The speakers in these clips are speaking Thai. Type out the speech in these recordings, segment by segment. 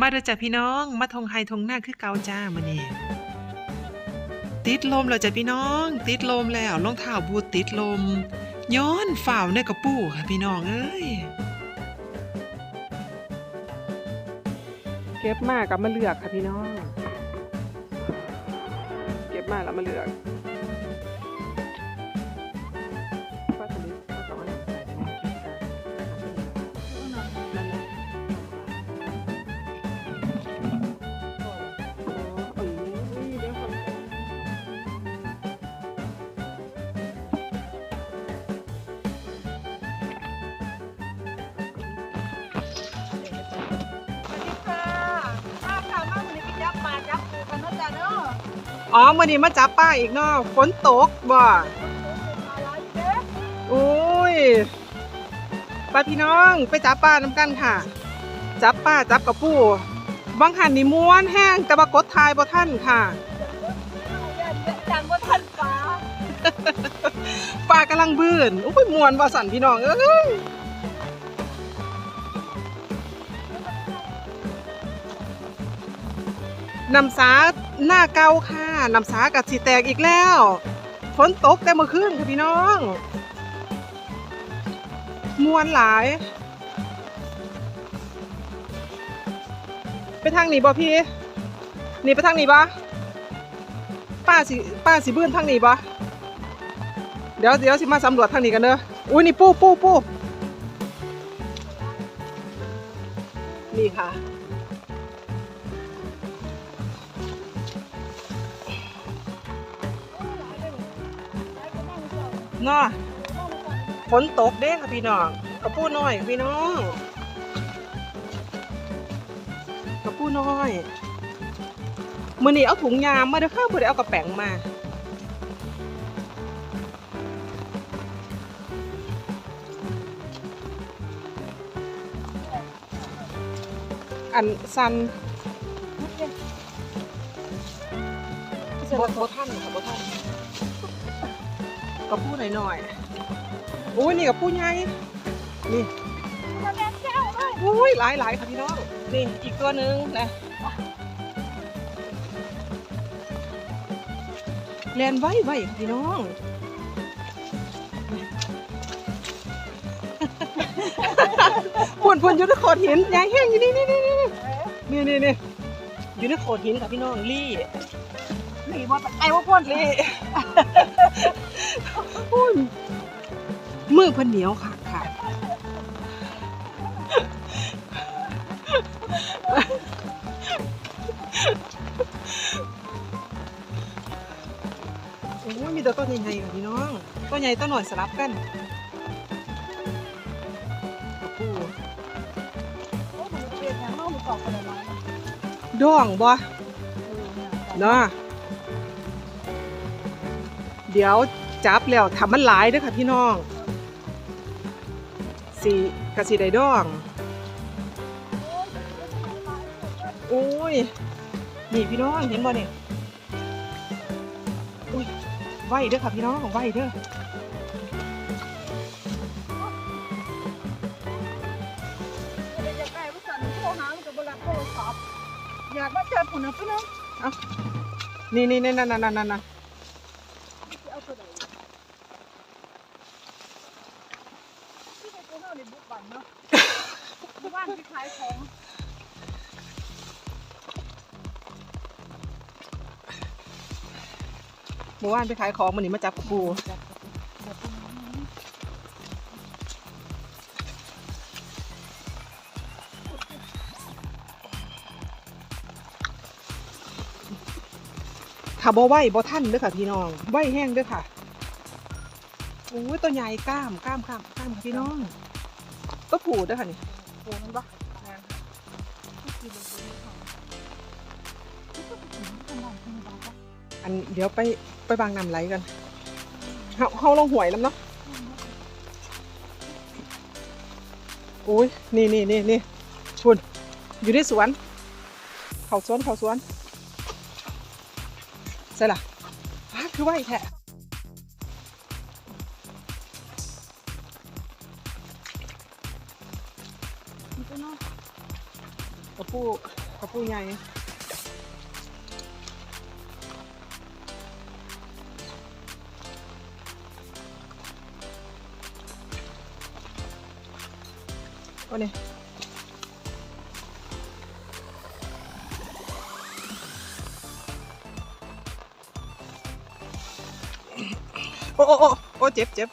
มาเด้อจ้ะพี่น้อง มาทงไฮทงหน้าคือเกาจ้ามานี่ติดลมแล้วจ้ะพี่น้อง ติดลมแล้วรองเท้าบูทติดลม ย้อนฝ่าวในกระปูค่ะพี่น้องเอ้ยเก็บมากกับมาเลือกค่ะพี่น้อง เก็บมากแล้วมาเลือก อ๋อมื่อนี้มาจับป้าอีกเนาะฝนตกบ่ปลาหลายเด้ออุ้ยป้าพี่น้องไปจับป้าน้ำกันค่ะ จับป้าจับกับปูบางหันนี่ม้วนแห้งแต่ว่ากดทายบ่ท่านค่ะอย่าเด็ดจังว่าท่านปลาป้ากำลังบื้นอุ้ยมวนว่าสั่นพี่น้องเอ้ยน้ำสา หน้าเก่าค่ะน้ำสากับสีแตกอีกแล้วฝนตกแต่เมื่อคืนค่ะพี่น้องมวนหลาย ไปทางนี้บ่พี่นี่ไปทางนี้บ่ป้าสิป้าสิบื้นทางนี้บ่เดี๋ยวเดี๋ยวสิมาสำรวจทางนี้กันเด้ออุ้ยนี่ปูปูปูนี่ค่ะ เนาะฝนตกเด้ค่ะพี่น้องกระปูน้อยค่ะพี่น้องกระปูน้อยมื้อนี้เอาถุงยามมาเด้อค่ะบ่ได้เอากระแป๋งมาอันซันบ่บ่ท่านค่ะบ่ท่าน กระปู้หน่อยๆโอ้ยนี่กระปู้ใหญ่นี่อุ้ยโอ้ยหลายหลายค่ะพี่น้องนี่อีกตัวหนึ่งนะแลนไว้ไว้พี่น้องพุ่นพุ่นอยู่ในโขดหินยายแห้งอยู่นี่นี่นี่นี่นี่นี่นี่อยู่ในโขดหินค่ะพี่น้องลี่หนีบ่ไอ้ว่าพ่นลี่ พุ่นมือเพิ่นเหนียวค่ะค่ะโอ้ยมีแต่ต้นใหญ่ๆค่ะพี่น้องต้นใหญ่ต้นหน่อยสลับกันโอ้มันเป็นอย่างน้องมันกรอบขนาดไหนดองบ่เนาะเดี๋ยว จับแล้วทำมันหลายเด้อค่ะพี่น้องสีกะสีได้ดองโอ้ยนี่พี่น้องเห็นบ่เนี่ยอุ้ยไหวเด้อค่ะพี่น้องไหวเด้ออยากได้ว่าสั่นโทรหามันก็บ่รับโทรศัพท์อยากมาเจอผู้นั้นพี่น้องนี่นี่นี่นั่นนั่นนั่นนั่น เมื่อวานไปขายของมันนี่มาจับกระปูถ้าบ่ไหวบ่ท่านเด้อค่ะพี่น้องไหวแห้งเด้อค่ะโอ้ยตัวใหญ่กล้ามกล้ามกล้ามกล้ามค่ะพี่น้องก็ผูดเด้อค่ะนี่โอ้มันบ่แม่นที่บ่ได้ของที่ก็เป็นของบ้านที่บ้าน อันเดี๋ยวไปไปบางน้ำไหลกันเฮาเฮาลงหวยแล้วเนาะโอ้ยนี่นี่นี่นี่ชุนอยู่ในสวน เขาสวนเขาสวนใช่ล่ะอ้าคือไหวแท้นี่ก็เนาะกระปูกระปูใหญ่ โอ้นี่โอ้โอ้โอ้โอ้เจ็บเจ็บ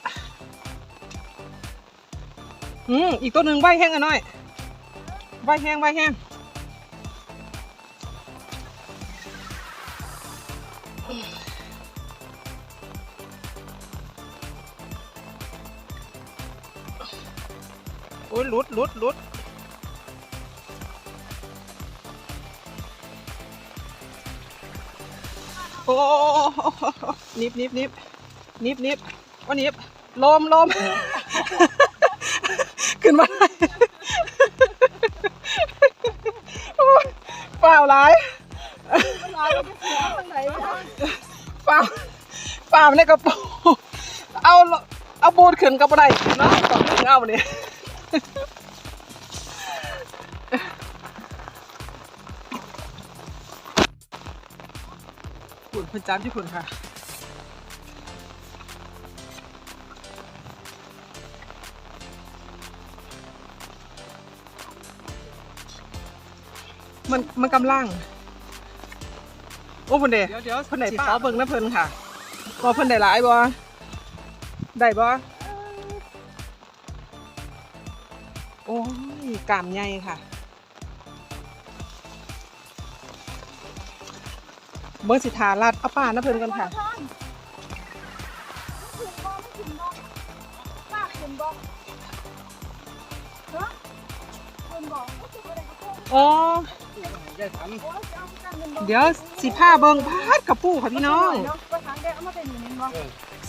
อืมอีกตัวหนึ่งใบแห้งกันหน่อยใบแห้งใบแห้ง หลุดหลุดหลุดโอ้นิบนิบนิบนิบนิบว่านิบลมลมขึ้นมาโอ้ยเปล่าหลายเปล่าเปล่าในกระเป๋าเอาเอาบูดขึ้นกับอะไรเนาะต้องดึงเอาเนี่ย ขุนเพันจามที่ขุนค่ะ มันมันกำลัง โอ้เพิ่นเดเดี๋ยวเดี๋ยวเพิ่นไหนสิป้าขอเบิ่งนะเพิ่นค่ะบ่เพิ่นได้หลายบ่ได้บ่ โอ้ยกามใหญ่ค่ะเบิ่งสิทาลัดเอาป้านะเพิ่นกันค่ะป้าคุณบอกฮะคุณบอกว่าคุณอะไรกับผมอ๋อยายถามโอ้ยจะเอาไปกันเป็นบอกเดี๋ยวสิผ้าเบิ่งพาดกระปูค่ะพี่น้องก็ทางได้เอามาเป็นอย่างนี้บอก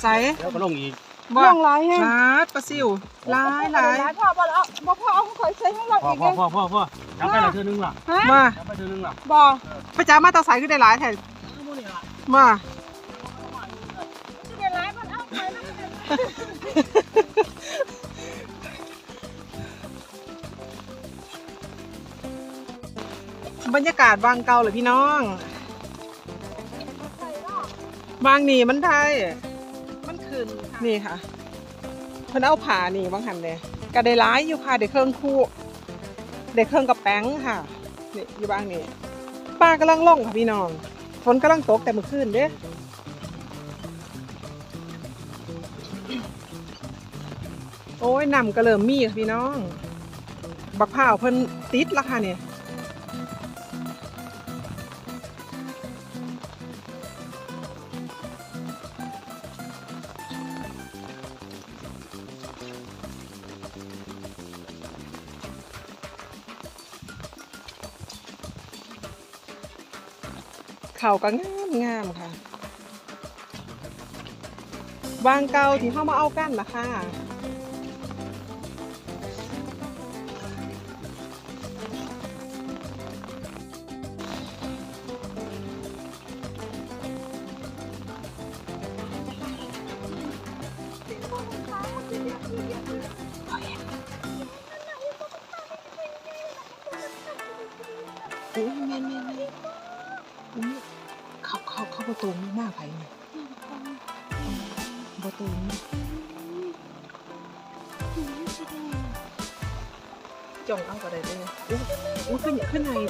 ใส่แล้วก็ลงอีก บ่ลองไลน์ไงลาดปลาซิวหลายหลายพ่อบอกแล้วบอกพ่อเอาคอยใช้ของเราพ่ออีกพ่อไงพ่อพ่อพ่อจับไปละเธอนึงล่ะฮะมาจับไปเธอนึงล่ะบ่ไปจ้ามาตาใสขึ้นได้หลายแท้มูนี่ล่ะมาจะเป็นไรมันเอาไปแล้วมันบรรยากาศบางเก่าเลยพี่น้องใส่รอบบางนี่มันไทย มันคืนค่ะนี่ค่ะ เพิ่นเอาผ่านี่บางหันเลยก็ได้ร้ายอยู่ค่ะได้เครื่องคู่ได้เครื่องกับแป้งค่ะนี่อยู่บ้างนี่ป้ากำลังล่องค่ะพี่น้องฝนกำลังตกแต่เมื่อคืนเด้โอ้ยนำก็เริ่มมีค่ะพี่น้อง บักพ้าวเพิ่นติดและค่ะเนี่ย เข่าก็งามงามค่ะ วางเกาที่เข้ามาเอากันนะคะ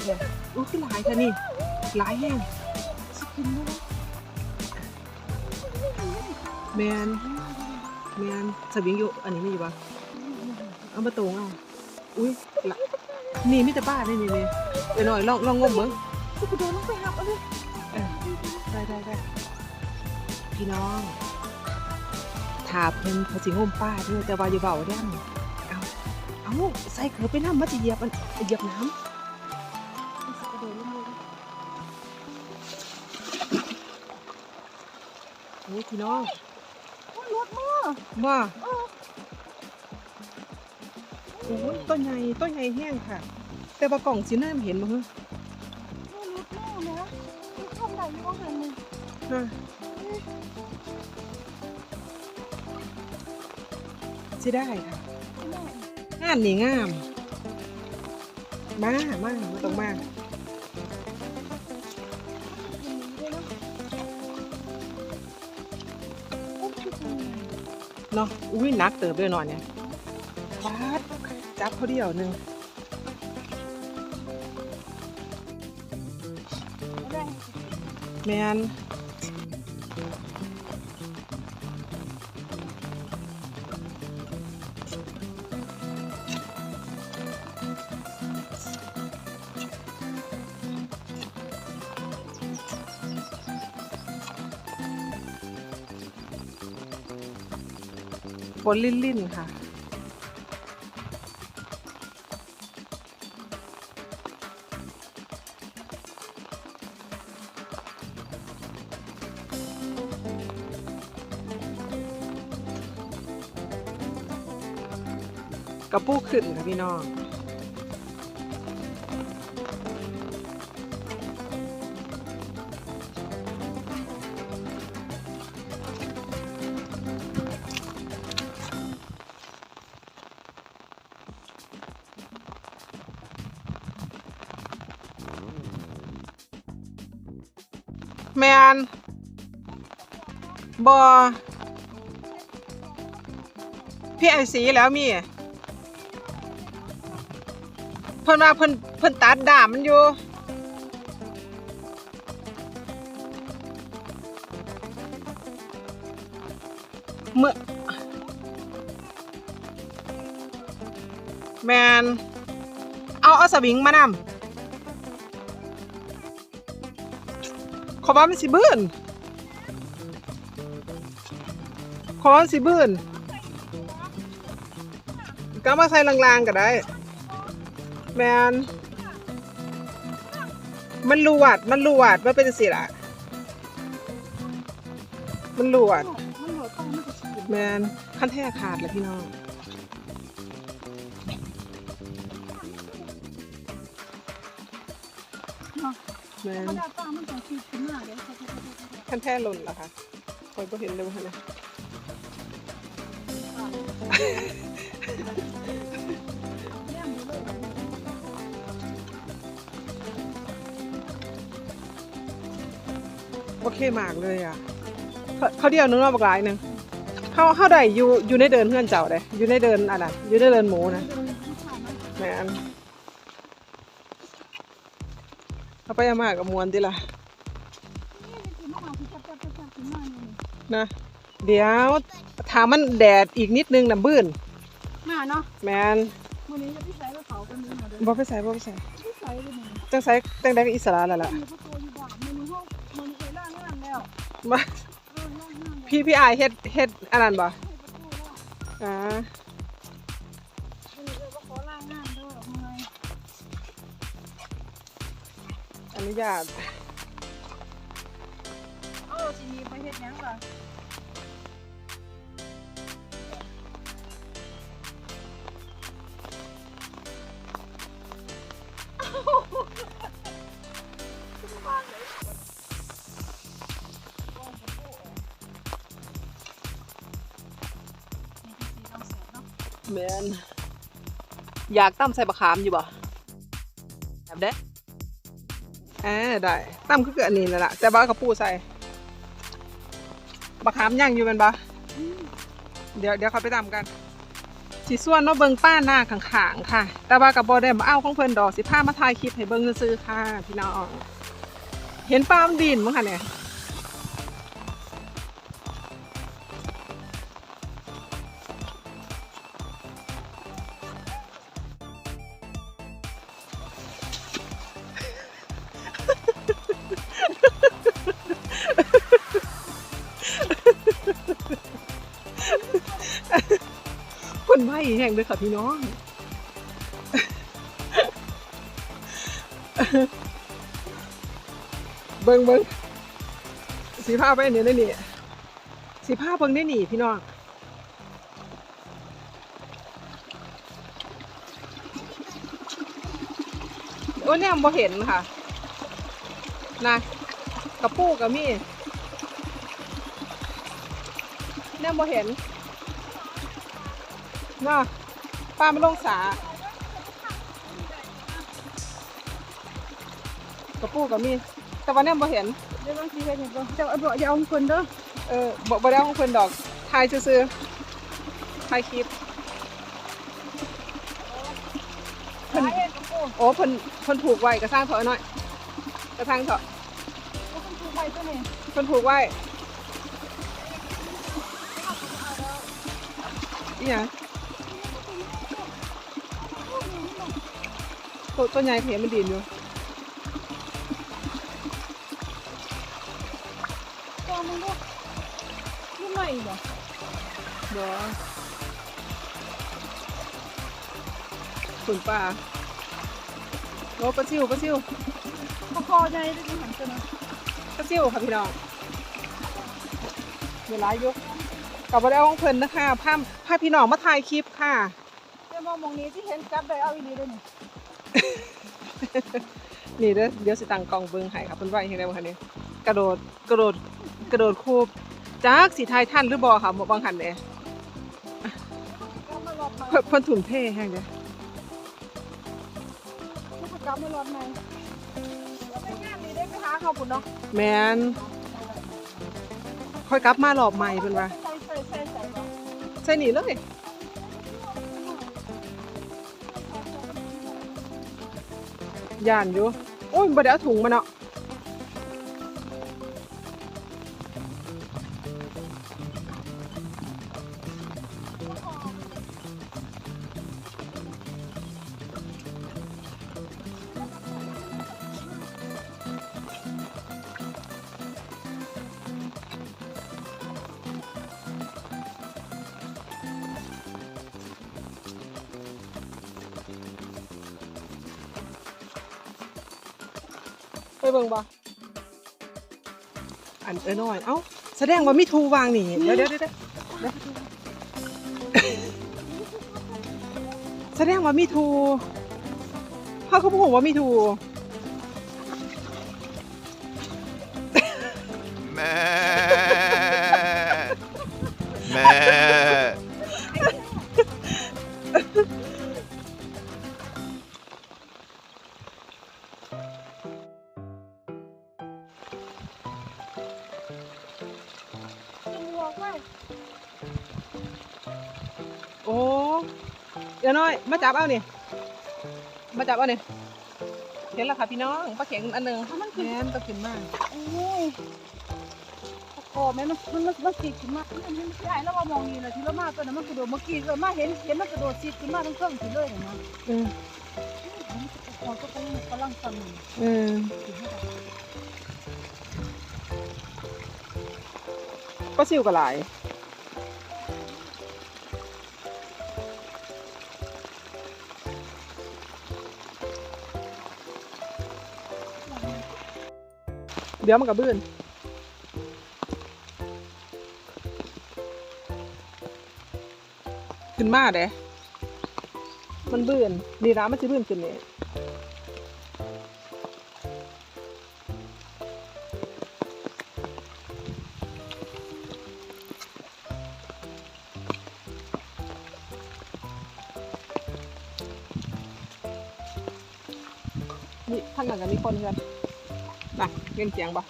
แท้อุ้ยขึ้นหลายแท้นี่หลายแห้งสกินด้วยแมนแมนสวิงอยู่อันนี้มีอยู่ปะเอาประตูเอาอุ้ยละนี่มีแต่บ้านนี่นี่นี่เดี๋ยวหน่อยลองลองงมเบิ้งกูโดนลงไปหักเอาเลยได้ได้ได้พี่น้องถาเพิ่นเขาสิงมป้าเด้อแต่ว่าอย่าเบาเด้นเอาเอาใส่เขือไปน้ำมันจะเหยียบมันเหยียบน้กำโอ้ยพี่น้องมันรถมือว่าโอ้ยต้นใหญ่ต้นใหญ่แห้งค่ะ แต่ว่ากล่องสีน้ำเห็นมั้งมันรถมือนะมันทำได้ยังไงเนี่ยน่ะสิได้ค่ะงามนี่งาม มา มามาตรงมา เนาะอุ้ยนักเติบด้วยหน่อยเนี่ยฟาดจับเขาเดียวหนึ่งแมน นลิ่นๆค่ะ กระปูขึ้นค่ะพี่น้อง บอพี่ไอสีแล้วมีเพิ่นว่าเพิ่นเพิ่นตัดด่ามมันอยู่เมื่อแมนเอาเอาสวิงมานำขอว่ามันสิบื้น อนสิบื้นก็มาใส่ลางๆก็ได้ แมนมันลวดมันลวดมันเป็นจังซี่ล่ะมันลวดมันหลวัดแมนขั้นแท้ขาดเลยพี่น้องแมนคันจะฉีดขึ้นมาเลยขั้นแท้หล่นเหรอคะคอยก็เห็นเลยว่านะแย่มดูเลย โอเคมากเลยอะ เขาเดียวนึงเอบกหลายหนึ่งเขาเขาได้อยู่อยู่ในเดินเพื่อนเจ้าเลยอยู่ในเดินอะไรอยู่ในเดินหมูนะเดินข้างๆมันแมนเอาไปเอามากับมวนดิล่ะน่ะ เนี่ยนะเดี๋ยวถามมันแดดอีกนิดนึงนะบื้นมาเนาะแมนวันนี้จะพี่ใส่กระเป๋ากันนึงมาเด้อบ่ไปใส่บ่ไปใส่พี่ใส่เลยมึงจังใส่จังได้ก็อิสระแล้วล่ะมีประตูอยู่บ้านมันมีห้องมันเคยล่างล่างแล้วมาเออล่างล่างแล้วพี่พี่อายเฮ็ดเฮ็ดอันนั้นบ่ให้ประตูแล้วอ่าวันนี้เลยว่าขอล่างล่างเด้อเมื่อยอนุญาตเออสิมีไปเฮ็ดหยังล่ะ แมนอยากตั้มใส่บะขามอยู่บ่แบบเด้อ่าได้ตั้มคือคืออันนี้นั่นแหละแต่บ่ากระปูใส่บะขามย่างอยู่แมันบ่เดี๋ยวเดี๋ยวเขาไปตำกันสิส่วนเนาะเบิงป้าหน้าขางๆค่ะ แต่ว่ากับบ่ได้มาเอาของเพิ่นดอกสิพามาถ่ายคลิปให้เบิงซื่อค่ะพี่น้องเห็นป้ามันดินมั้งค่ะเนี่ย คนไหวแห่งเลยค่ะพี่น้อง เบิงเบิงสีผ้าไปเนี่ยได้นี่สีผ้าเบิงได้หนีพี่น้อง โอ้เนี่ยบ่เห็นค่ะนะกระปูกับมี่เนี่ยบ่เห็น น่ะป้ามันลงสากระปูกับมี แต่ว่าเนี่ยบ่เห็นเดี๋ยวบางทีเฮ็ดหยังก็เจ้าเอาบ่อย่าเอาคนเด้อเออบ่บ่ได้เอาของเพิ่นดอกทายซื่อถ่ายคลิปเพิ่นสาเหตุของกูโอ้เพิ่นเพิ่นผูกไว้กระสร้างเถอะหน่อยกระสร้างเถอะก็คุณครูไปตัวนี้เพิ่นผูกไว้อีหยัง ตัวตัวใหญ่เพียมันดีนอยู่ตัวมึงก็ยี่ใหม่เหรอเดี๋ยวขุนป่าโอ้ปลาซิวปลาซิวพอคอใจได้ที่หันตัวนะปลาซิวค่ะพี่น้องเวลายกกับว่าได้ของเพิ่นนะคะพาพาพี่น้องมาถ่ายคลิปค่ะเดี๋ยวมองมองนี้ที่เห็นจับได้เอาอีนีด้วยนี่ นี่เด้อเดี๋ยวสิตังกล่องเบิ่งให้ค่ะเพิ่นว่าอย่างไรบ้างคะเนี่ยกระโดดกระโดดกระโดดคูบจักสิทายท่านหรือบ่ค่ะบ่บางหันเด้ก็มารอบมาเพิ่นเพิ่นถุนเท่แฮงเด้พฤติกรรมมารอบในก็เป็นงานนี้ได้ไปหาเขาปุ่นเนาะแม่นค่อยกลับมารอบใหม่เพิ่นว่าใส่ใส่ใส่ใส่ก่อนใส่นี่เลย ย่านอยู่ โอ้ยบ่ได้เอาถุงมาเนาะ เบิ่งบ่อันเอ้อน้อยเอ้าแสดงว่ามีทูวางนี่เดี๋ยวเดี๋ยวเดี๋ยวเดี๋ยวเดี๋ยวแสดงว่ามีทูเขาก็บอกว่ามีทูแม่แม่ มาจับเอานี่มาจับเอานี่เห็นแล้วค่ะพี่น้องปลาเข็งอันหนึงมันแม่นต้องกินมากโอ้ยพอแม่มันมันมันติดขึ้นมามันมันใหญ่แล้วว่ามองนี่นะที่เรามาตัวนั้นมันกระโดดเมื่อกี้เออมาเห็นเห็นมันกระโดดติดขึ้นมาทั้งเครื่องถึงเลยนะอืมพอก็กำลังกำลังสั่นอืมปลาซิวก็หลาย ดี๋ยวมันกับบื้นขึ้นมาเด้มันบื้นนี่ร้านมันจะบื้นขึ้นนี่นี่ข้างหลังกันมีคนกัน เงินเสียงปะ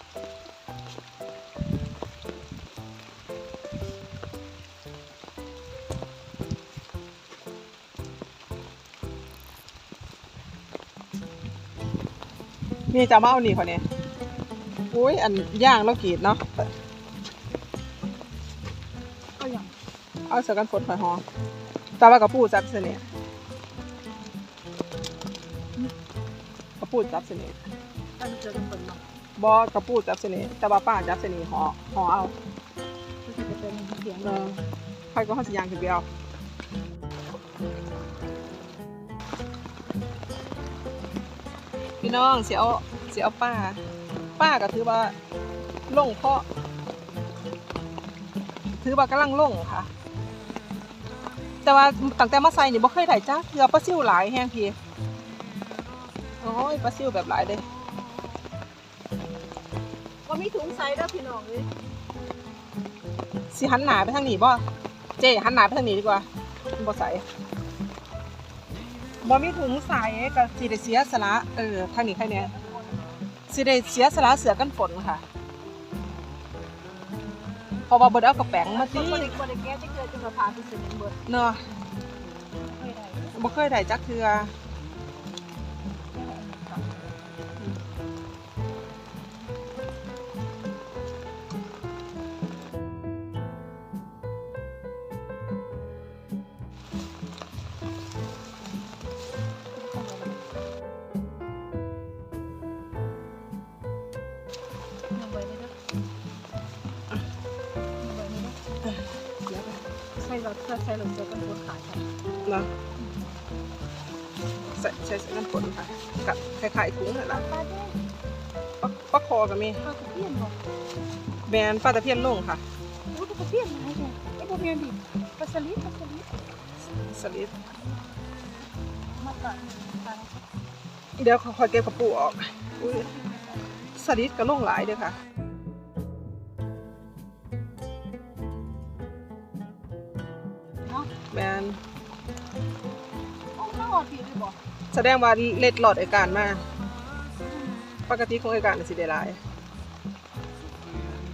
นี่จะมาเอานี่คนนี้อุ้ยอันย่างแล้วกรีดเนาะก็อย่างเอาเสือกันฝนหอยหอมตาว่ากระปูจับเสน่ห์กระปูจับเสน่ห์ถ้าเจอกันเปิดมา บอกระปูจับเสน่ห์แต่ว่าป้าจับเสน่ห์หอหอเอาจะเป็นเสียงเออใครก็เขาสิยางคือเดียวพี่น้องเสียเอาเสียเอาป้า ป้าก็ถือว่าลงเพราะ ถือว่ากำลังลงค่ะ แต่ว่าตั้งแต่มาใส่นี่บ่เคยได้จ้าเถือปลาซิวหลายแฮงพี่โอ้ยปลาซิวแบบหลายเลย มีถุงใส่แล้วพี่น้องเลยสิหันหน้าไปทางนี้บ่เจ๊หันหน้าไปทางนี้ดีกว่าบ่ใส่บ่มีถุงใส่ก็สิได้เสียสละเออทางนี้ใครเนี่ยสิได้เสียสละเสือกันฝนค่ะเพราะว่าบ่ได้เอากระแป้งมาบ่สิได้บ่ได้แก้จะเกิดจังหวะพาไปเสนเบิดเนาะเคยได้บ่เคยได้จักเทื่อ เราใช้เราเจอกันบนขายค่ะเนาะใส่ใส่ใส่น้ำฝนค่ะกับคล้ายๆกุ้งนั่นล่ะปลาเด้ปลาปลาคอก็มีปลาตะเพียนบ่แบรนด์ปลาตะเพียนลงค่ะโอ้ปลาตะเพียนหลายแท้ไอ้บ่แม่นดิปลาสลิดปลาสลิดสลิดมาก่อนปลาเดี๋ยวค่อยๆเก็บกระปูออกอุ้ยสลิดก็ลงหลายเด้อค่ะ แสดงว่าเล็ดหลอดไอการมาปกติของไอการสิได้หลาย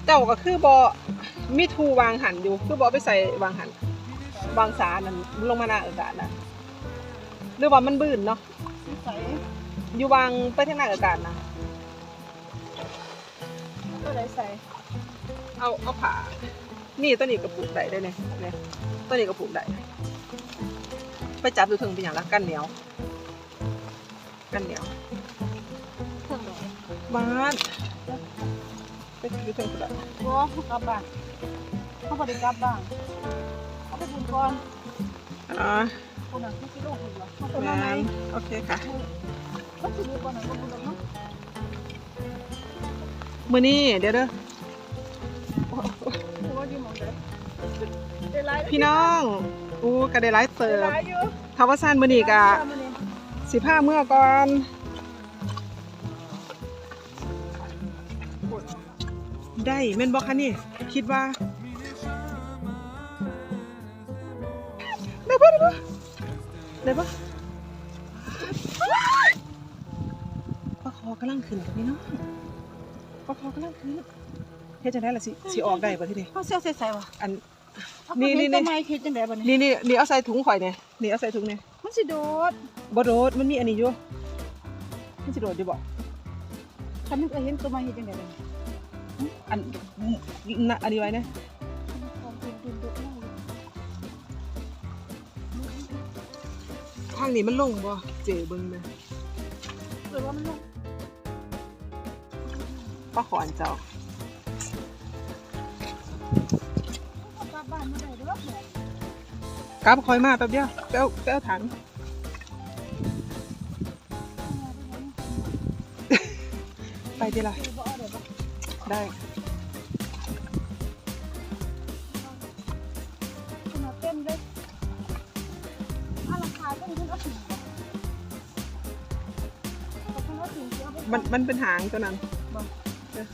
เจ้าก็คือบ่มีทูวางหันอยู่คือบอไปใส่วางหันวางสานั่นลงมาหน้าไอการนะหรือว่ามันบื้นเนาะอยู่วางไปทางหน้าไอการนะก็ได้ใส่เอาเอาผานี่ตัวนี้ก็ปลูกได้ได้เนี่ยเนี่ยตัวนี้ก็ปลูกได้ไปจับดูถึงเป็นอย่างละกันเหนียว กันเหนียวเครื่องดอกบ้านไปดูถึงก็ได้บ่กลับบ้านเขาบ่ได้กลับบ้านเขาไปบุญก่อนอ๋อคนน่ะเขาสิลงบุญบ่เขาไปแมมาไหนนโอเคค่ะเขาสิรู้บ่น่ะบ่บุญดอกเนาะมือนี้เดี๋ยวเด้อโอ้ยมองได้ได้หลายพี่น้องอู้ก็ได้ไลฟ์เสิร์ได้ฟหลายอยู่ทาวาซานมือนี้กะ สิผ้าเมื่อก่อนได้แม่นบ่คะนี่ คิดว่าได้ปะได้ปะได้ปะปลาคอกำลังขึ้นกับพี่น้องปลาคอกำลังขึ้นเฮ็ดจังได๋ล่ะสิสิออกได้บ่ทีนี้เขาเสียวใส่ๆว่ะอันนี่นี่นี่นี่นี่ไม่คิดจังได๋บัดนี้นี่นี่นี่เอาใส่ถุงข่อยเนี่ยนี่เอาใส่ถุงเนี่ย มันสิโดดบ่โดดมันมีอันนี้อยู่มันสิโดดอยู่บ่คันนึกเห็นตัวไม้เฮ็ดจังได๋บัดนี้อันน่ะอันนี้ไว้นะความเป็นเป็นตัวน้อยทางนี้มันลงบ่เจ๋เบิ่งเลยหรือว่ามันลงป้าขอนเจ้าเอา กลับคอยมาแป๊บเดียวไปเอาไปเอาถังไปทีละคือบ่เอาได้บ่ได้ขนาดเต็มเลยอาราคาต้องขึ้นเอาถึงบ่เอาขึ้นเอาถึงสิเอาไปมันมันเป็นหางตัวนั้นเดี๋ยว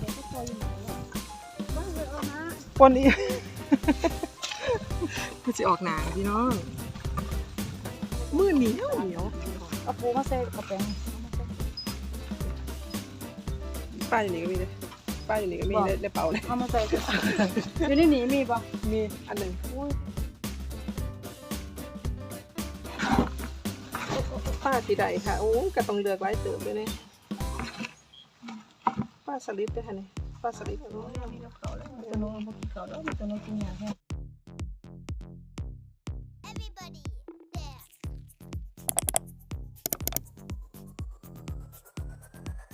เดี๋ยวก็ตัวอยู่ไหนวะบ้านเลยเอานะปนอีก มันสิออกหนาพี่น้องมือเหนียวเหนียวเอาปูมาใส่กระแปงป้าอยู่นี่ก็มีเลยป้าอยู่นี่ก็มีในในเป๋าเลยเอามาใส่กระแปงอยู่ในนี้มีปะมีอันหนึ่งอุ้ยป้าสีใดค่ะโอ้ก็ต้องเลือกไว้เติมด้วยเนี่ยป้าสลิดด้วยค่ะนี่ป้าสลิดมีน้ำเขาแล้วมันจะนอนมันกินเขาแล้วมันจะนอนกินยาแห้ง